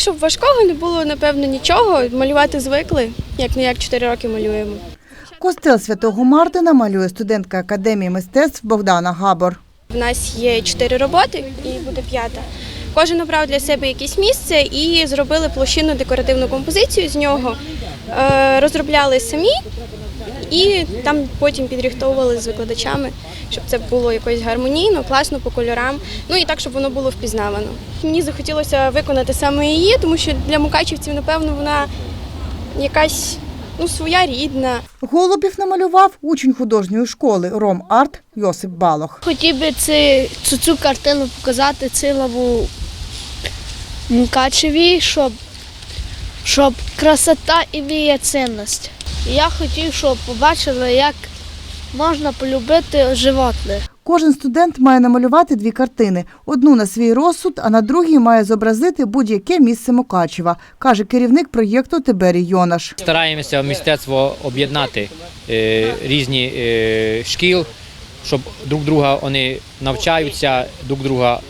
Щоб важкого не було, напевно, нічого. Малювати звикли, як не як 4 роки малюємо. Костел святого Мартина малює студентка академії мистецтв Богдана Габор. В нас є чотири роботи і буде п'ята. Кожен обрав для себе якесь місце і зробили площинну декоративну композицію з нього. Е, Розробляли самі і там потім підрихтовували з викладачами, щоб це було якось гармонійно, класно по кольорам. Ну і так, щоб воно було впізнавано. Мені захотілося виконати саме її, тому що для мукачівців, напевно, вона якась ну, своя рідна. Голубів намалював учень художньої школи Ром Арт Йосип Балох. Хотів би це, цю, цю картину показати Цилову Мукачеві, щоб, щоб красота іміє цінність. Я хотів, щоб побачили, як можна полюбити животних. Кожен студент має намалювати дві картини: одну на свій розсуд, а на другій має зобразити будь-яке місце Мукачева, каже керівник проєкту Тиберій Йонаш. Стараємося мистецтво об'єднати е, різні е, шкіл, щоб друг друга вони навчаються, друг друга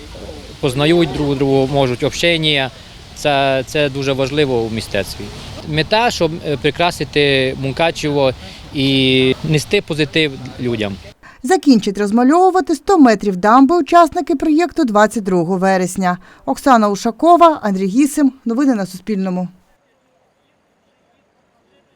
познають друг другу, можуть общення. Це, це дуже важливо в мистецтві. Мета, щоб е, прикрасити Мукачево і нести позитив людям. Закінчить розмальовувати 100 метрів дамби учасники проєкту 22 вересня. Оксана Ушакова, Андрій Гісим. Новини на Суспільному.